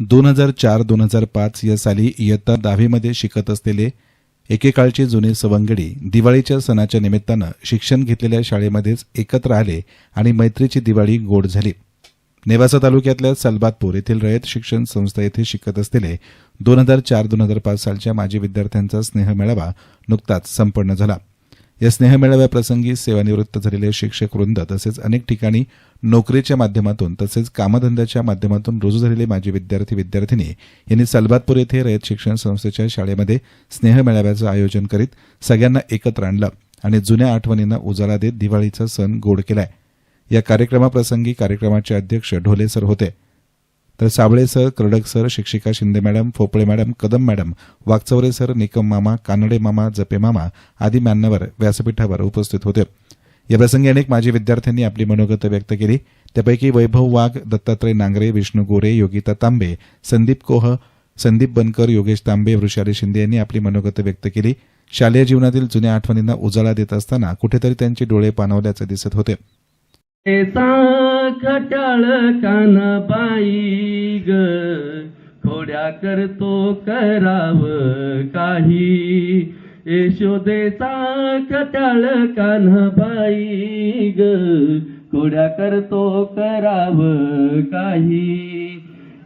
दोन हजार चार दोन हजार पाच या साली इयत्ता दहावीमध्ये शिकत असलेले एकेकाळचे जुने सवंगडी दिवाळीच्या सणाच्या निमित्तानं शिक्षण घेतलेल्या शाळेमध्येच एकत्र आले आणि मैत्रीची दिवाळी गोड झाली. नेवासा तालुक्यातल्या सलबातपूर येथील रयत शिक्षण संस्था येथे शिकत असलेले दोन हजार चार दोन हजार पाच सालच्या माजी विद्यार्थ्यांचा स्नेह मेळावा नुकताच संपन्न झाला. या स्नेहमेळाव्याप्रसंगी सेवानिवृत्त झालेले शिक्षक वृंद तसेच अनेक ठिकाणी नोकरीच्या माध्यमातून तसेच कामधंद्याच्या माध्यमातून रुजू झालेले माजी विद्यार्थी विद्यार्थिनी यांनी सलबातपूर येथे रयत शिक्षण संस्थेच्या शाळेमध्ये स्नेह मेळाव्याचं आयोजन करीत सगळ्यांना एकत्र आणलं आणि जुन्या आठवणींना उजाळा देत दिवाळीचा सण गोड केलाय. या कार्यक्रमाप्रसंगी कार्यक्रमाचे अध्यक्ष ढोले सर होते. तर साबळे सर कर्डक सर शिक्षिका Shinde madam Phopale madam Kadam madam Wagchaure sir Nikam मामा कानडे मामा जपे मामा आदी मान्यवर व्यासपीठावर उपस्थित होते. याप्रसंगी अनेक माजी विद्यार्थ्यांनी आपली मनोगत व्यक्त केली. त्यापैकी वैभव वाघ दत्तात्रय नांगरे विष्णू गोरे योगिता तांबे संदीप कोह संदीप बनकर योगेश तांबे वृषाली शिंदे यांनी आपली मनोगत व्यक्त केली. शालेय जीवनातील जुन्या आठवणींना उजाळा देत असताना कुठेतरी त्यांचे डोळे पाणवल्याचे दिसत होते. खटाळ कान बाई ग खोड्या करतो कराव काही. यशोदेचा खटाळ कान बाई ग खोड्या करतो कराव काही.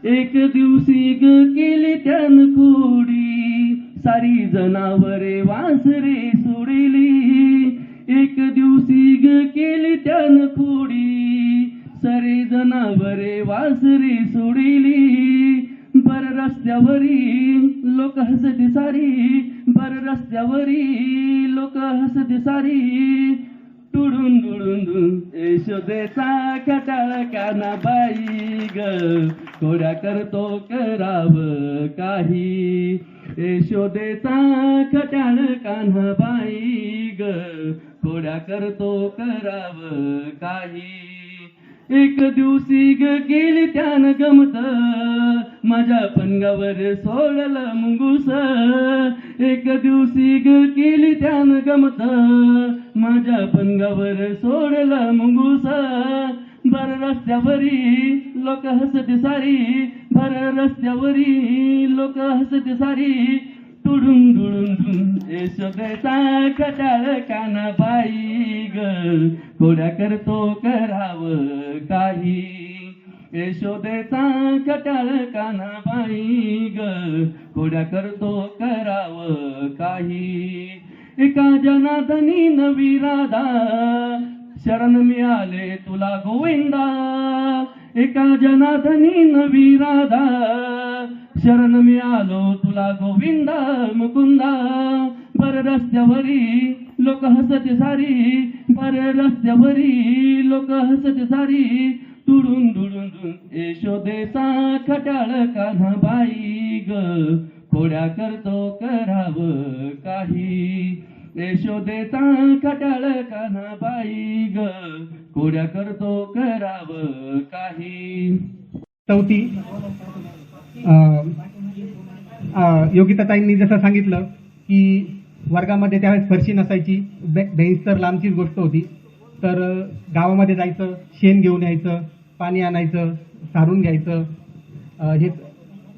एक दिवशी ग केली त्यान खोडी. सारी जनावरे वासरे सोडिली. एक दिवशी ग केली त्यान खोडी. सरे जनावरे वासरी सोडिली बर रस्त्यावरी लोक हसते सारी बर रस्त्यावरी लोक हसते सारी. तुडून दुडून यशोदेचा खटाळ काना बाई ग कोड्या करतो कराव काही. यशोदेचा खटाळ काना बाई ग कोड्या करतो कराव काही. एक दिवशी ग गेली त्यान गमत. माझ्या पंगावर सोडला मुंगूस. एक दिवशी ग गेली त्यान गमत. माझ्या पंगावर सोडला मुंगूस. भर रस्त्यावरी लोक हसते सारी. भर रस्त्यावरी लोक हसते सारी. तुडून दुडून दुन यशोदेचा खटाळ काना बाई ग. कोड्या करतो कराव काही. यशोदेचा कटाळ काना बाई ग. कोड्या करतो कराव काही. एका जनादनी नवी राधा. शरण मिळाले तुला गोविंदा. एका जनादनी नवी राधा. शरण मिळालो तुला गोविंदा मुकुंदा. बर रस्त्यावरी लोक हसते सारी बर रस्त्यावरी लोक हसते सारी. तुडून दुडून दुन यशोदेचा खटाळ कान्हा बाई ग. खोड्या करतो कराव काही. यशोदेचा खटाळ कान्हा बाई ग. खोड्या करतो कराव काही. चौथी. योगिताताईंनी जसं सांगितलं की वर्गामध्ये त्यावेळेस फरशी नसायची बे बेंच तर लांबचीच गोष्ट होती. तर गावामध्ये जायचं शेण घेऊन यायचं पाणी आणायचं सारून घ्यायचं हे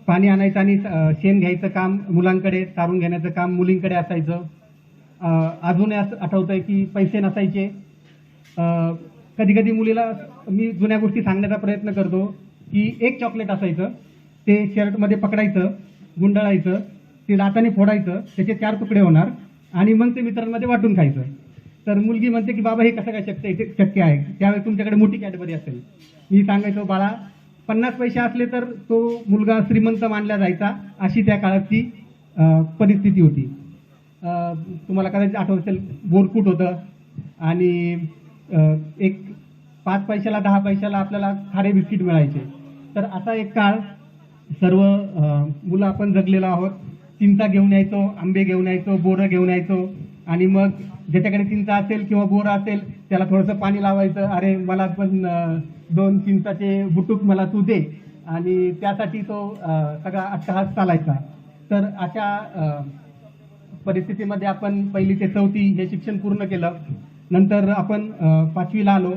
पाणी आणायचं आणि शेण घ्यायचं काम मुलांकडे सारून घेण्याचं काम मुलींकडे असायचं. अजूनही अजून असं आठवतंय की पैसे नसायचे. कधी कधी मुलीला मी जुन्या गोष्टी सांगण्याचा प्रयत्न करतो की एक चॉकलेट असायचं. ते शर्टमध्ये पकडायचं गुंडाळायचं ते दाताने फोडायचं त्याचे चार तुकडे होणार आणि मग ते मित्रांमध्ये वाटून खायचं. तर मुलगी म्हणते की बाबा हे कसं काय शक्य आहे? ते शक्य आहे. त्यावेळेस तुमच्याकडे मोठी कॅडबरी असेल. मी सांगायचो बाळा पन्नास पैसे असले तर तो मुलगा श्रीमंत मानला जायचा अशी त्या काळाची परिस्थिती होती. तुम्हाला कदाचित आठवत असेल बोरकूट होतं आणि एक पाच पैशाला दहा पैशाला आपल्याला खारे बिस्किट मिळायचे. तर असा एक काळ सर्व मुलं आपण जगलेलो आहोत. चिंचा घेऊन यायचो आंबे घेऊन यायचो बोरं घेऊन यायचो. आणि मग ज्याच्याकडे चिंचा असेल किंवा बोरं असेल त्याला थोडंसं पाणी लावायचं. अरे मला पण दोन चिंचाचे बुटूक मला तू दे. आणि त्यासाठी तो सगळा अट्टहास चालायचा. तर अशा परिस्थितीमध्ये आपण पहिली ते चौथी हे शिक्षण पूर्ण केलं. नंतर आपण पाचवीला आलो.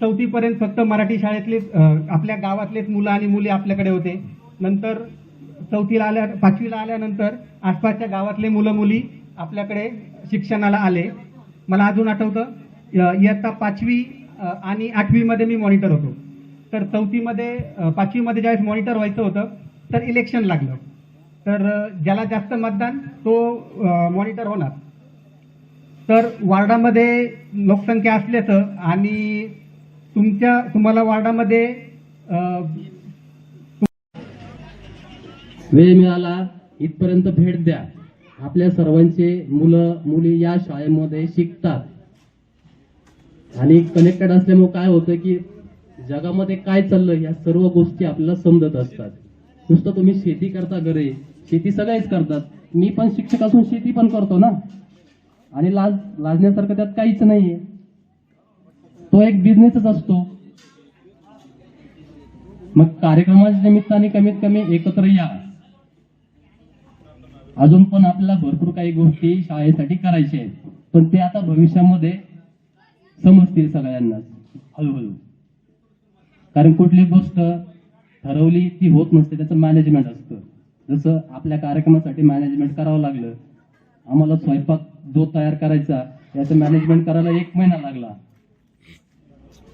चौथीपर्यंत फक्त मराठी शाळेतलेच आपल्या गावातलेच मुलं आणि मुली आपल्याकडे होते. नंतर चौथीला आल्या पाचवीला आल्यानंतर आसपासच्या गावातले मुलं मुली आपल्याकडे शिक्षणाला आले. मला अजून आठवतं इयत्ता पाचवी आणि आठवीमध्ये मी मॉनिटर होतो. तर चौथीमध्ये पाचवीमध्ये ज्यावेळेस मॉनिटर व्हायचं होतं तर इलेक्शन लागलं. तर ज्याला जास्त मतदान तो मॉनिटर होणार. तर वार्डामध्ये लोकसंख्या असल्याचं आणि तुमच्या तुम्हाला वार्डामध्ये वेळ मिळाला इथपर्यंत भेट द्या. आपल्या सर्वांचे मुलं मुली या शाळेमध्ये शिकतात. आणि कनेक्टेड असल्यामुळे काय होतं की जगामध्ये काय चाललं या सर्व गोष्टी आपल्याला समजत असतात. नुसतं तुम्ही शेती करता घरी शेती सगळेच करतात. मी पण शिक्षक असून शेती पण करतो ना. आणि लाज लाजण्यासारखं त्यात काहीच नाहीये. तो एक बिझनेसच असतो. मग कार्यक्रमाच्या निमित्ताने कमीत कमी एकत्र या. अजून पण आपल्याला भरपूर काही गोष्टी शाळेसाठी करायच्या आहेत. पण ते आता भविष्यामध्ये समजतील सगळ्यांना. हळूहळू. कारण कुठली गोष्ट ठरवली ती होत नसते त्याचं मॅनेजमेंट असतं. जसं आपल्या कार्यक्रमासाठी मॅनेजमेंट करावं लागलं. आम्हाला स्वयंपाक जो तयार करायचा त्याचं मॅनेजमेंट करायला एक महिना लागला.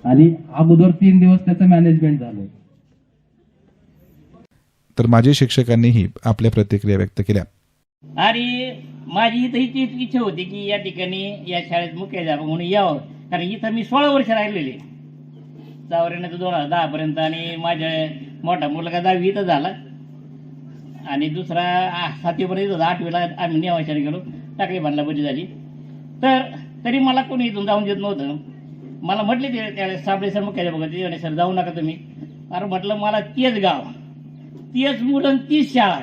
आणि अगोदर तीन दिवस त्याचं मॅनेजमेंट झालं. तर माजी शिक्षकांनीही आपल्या प्रतिक्रिया व्यक्त केल्या. आणि माझी इथं हीच इच्छा होती की या ठिकाणी या शाळेत मुख्याध्यापक म्हणून यावं. कारण इथं मी सोळा वर्ष राहिलेले चौऱ्याण्णव तर दोन हजार दहापर्यंत आणि माझ्या मोठा मुलगा दहावी इथं झाला. आणि दुसरा सातवीपर्यंत इथं आठवीला आम्ही नेवाशाला गेलो. टाकळी बांधला बरी झाली. तर तरी मला कोणी इथून जाऊन देत नव्हतं. मला म्हटले ते त्यावेळेस साबळे सर मुख्याध्यापक होते सर जाऊ नका तुम्ही. अरे म्हटलं मला तेच गाव तीच मुलं तीच शाळा.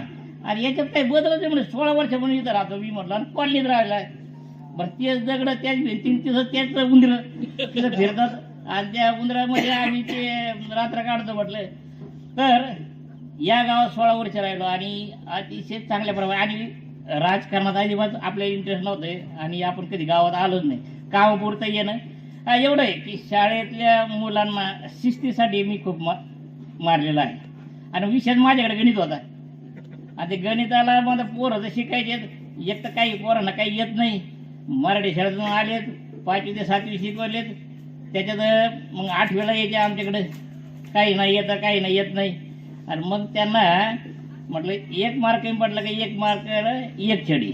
आणि याच्यात काही बदलच म्हणजे सोळा वर्ष म्हणून इथं राहतो मी म्हटलं आणि कॉलनीत राहिला बरं तेच दगड त्याच भिंती तिथं त्याच उंदीर तिथं फिरतात. आणि त्या उंदरामध्ये आम्ही ते रात्र काढतो म्हटलं. तर या गावात सोळा वर्ष राहिलो आणि अतिशय चांगल्या प्रमाणे आणि राजकारणात अजिबात आपल्या इंटरेस्ट नव्हते आणि आपण कधी गावात आलोच नाही. कामापुरतं येणं. एवढं आहे की शाळेतल्या मुलांना शिस्तीसाठी मी खूप मा मारलेला आहे. आणि विषय माझ्याकडे गणित होता. आणि ते गणिताला मला पोरं जर शिकायचे एक तर काही पोरांना काही येत नाही. मराठी शाळेतून आलेत पाचवी ते सातवी शिकवलेत. त्याच्यात मग आठवीला यायचे आमच्याकडे. काही नाही येतं काही नाही येत नाही. आणि मग त्यांना म्हटलं एक मार्क कमी पडलं की एक मार्क एक छडी.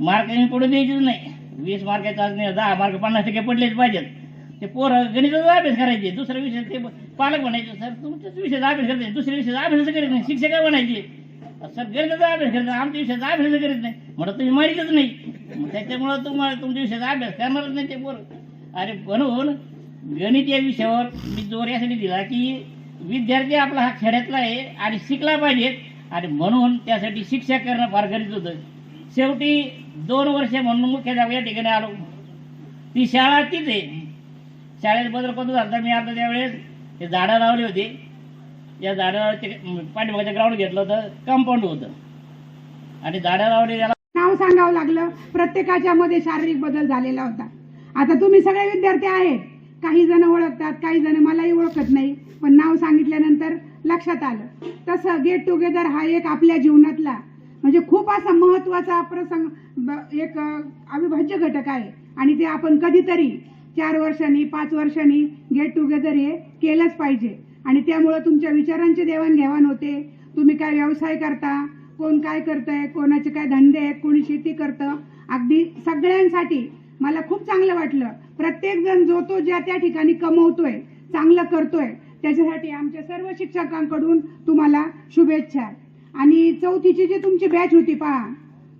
मार्क कमी पडू द्यायचीच नाही. वीस मार्काचा नाही दहा मार्क पन्नास टक्के पडलेच पाहिजेत. ते पोरं गणिताचा अभ्यास करायचे. दुसरा विषय ते पालक म्हणायचे सर तुमच्याच विषयाचा अभ्यास करायचे दुसऱ्या विषयाचा अभ्यास करायचं नाही. शिक्षक म्हणायचे. सर गणिताचा अभ्यास करतात आमच्या विषयाचा अभ्यास करीत नाही. म्हणत तुम्ही मारितच नाही. मग त्याच्यामुळं तुम्हाला तुमच्या विषयाचा अभ्यास करणारच नाही ते बरं अरे म्हणून हो गणित या विषयावर मी जोर यासाठी दिला की विद्यार्थी आपला हा खेड्यातला आहे आणि शिकला पाहिजे. आणि म्हणून त्यासाठी शिक्षा करणं फार गरजेचं होतं. शेवटी दोन वर्ष म्हणून मुख्याध्यापक या ठिकाणी आलो. ती शाळा तीच आहे. शाळेत बदल कधी झाला मी आता त्यावेळेस ते झाडं लावले होते. या झाडावर ते पाठीमागचं ग्राउंड घेतलं होतं कंपाऊंड होतं. आणि झाडं नाव सांगावं लागलं. प्रत्येकाच्या मध्ये शारीरिक बदल झालेला होता. आता तुम्ही सगळे विद्यार्थी आहेत. काही जण ओळखतात काही जण मलाही ओळखत नाही. पण नाव सांगितल्यानंतर लक्षात आलं. तसं गेट टुगेदर हा एक आपल्या जीवनातला म्हणजे खूप असा महत्त्वाचा प्रसंग एक अविभाज्य घटक आहे. आणि ते आपण कधीतरी चार वर्षांनी पाच वर्षांनी गेट टुगेदर हे केलंच पाहिजे. आणि त्यामुळं तुमच्या विचारांची देवाणघेवाण होते. तुम्ही काय व्यवसाय करता? कोण काय करतंय? कोणाचे काय धंदे आहेत? कोणी शेती करतं? अगदी सगळ्यांसाठी मला खूप चांगलं वाटलं. प्रत्येक जण जो तो ज्या त्या ठिकाणी कमवतोय चांगलं करतोय त्याच्यासाठी आमच्या सर्व शिक्षकांकडून तुम्हाला शुभेच्छा आणि चौथीची जी तुमची बॅच होती पहा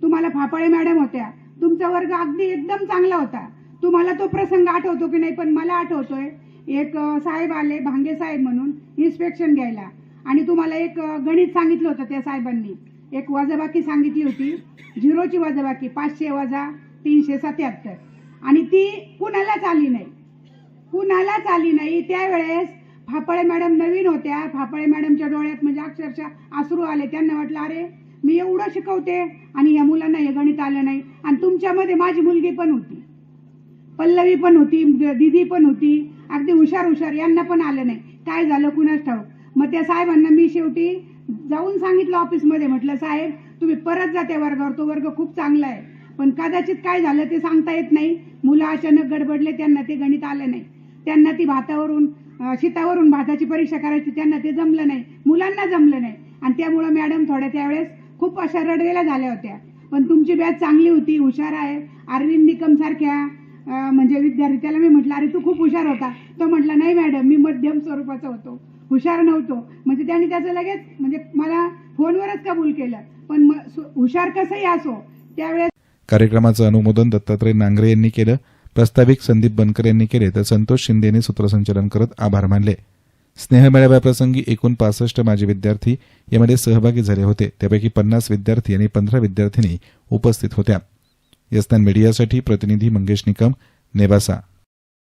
तुम्हाला फाफळे मॅडम होत्या. तुमचा वर्ग अगदी एकदम चांगला होता. तुम्हाला तो प्रसंग आठवतो की नाही पण मला आठवतोय एक साहेब आले भांगे साहेब म्हणून इन्स्पेक्शन घ्यायला. आणि तुम्हाला एक गणित सांगितलं होतं त्या साहेबांनी. एक वजाबाकी सांगितली होती. झिरोची वजाबाकी पाचशे वजा तीनशे सत्याहत्तर. आणि ती कुणालाच आली नाही. कुणालाच आली नाही. त्यावेळेस फापळे मॅडम नवीन होत्या. फापळे मॅडमच्या डोळ्यात म्हणजे अक्षरशः आसरू आले. त्यांना वाटलं अरे मी एवढं शिकवते. आणि या मुलांना हे गणित आलं नाही. आणि तुमच्यामध्ये माझी मुलगी पण होती. पल्लवी पण होती दिदी पण होती. अगदी हुशार हुशार. यांना पण आलं नाही. काय झालं? कुणाच ठाऊक? मग त्या साहेबांना मी शेवटी जाऊन सांगितलं ऑफिसमध्ये. म्हटलं साहेब तुम्ही परत जा त्या वर्गावर. तो वर्ग खूप चांगला आहे. पण कदाचित काय झालं ते सांगता येत नाही. मुलं अचानक गडबडले. त्यांना ते गणित आलं नाही. त्यांना ती भातावरून शितावरून शीतावरून भाताची परीक्षा करायची. त्यांना ते जमलं नाही. मुलांना जमलं नाही. आणि त्यामुळं मॅडम थोड्या त्यावेळेस खूप अशा रडवेल्या झाल्या होत्या. पण तुमची बॅच चांगली होती. हुशार आहे. अरविंद निकम सारख्या म्हणजे विद्यार्थी त्याला मी म्हटलं अरे तू खूप हुशार होता. तो म्हटला नाही मॅडम मी मध्यम स्वरूपाचा होतो. हुशार नव्हतो. म्हणजे त्याने त्याचं लगेच म्हणजे मला फोनवरच कबूल केलं. पण हुशार कसंही असो त्यावेळेस कार्यक्रमाचं अनुमोदन दत्तात्रय नांगरे यांनी केलं. प्रस्ताविक संदीप बनकर यांनी केले तर संतोष शिंदे यांनी सूत्रसंचालन करत आभार मानले. स्नेहमेळाव्याप्रसंगी एकूण पासष्ट माजी विद्यार्थी यामध्ये सहभागी झाले होते. त्यापैकी पन्नास विद्यार्थी आणि पंधरा विद्यार्थिनी उपस्थित होत्या. यस्तान मीडियासाठी प्रतिनिधी मंगेश निकम नेबासा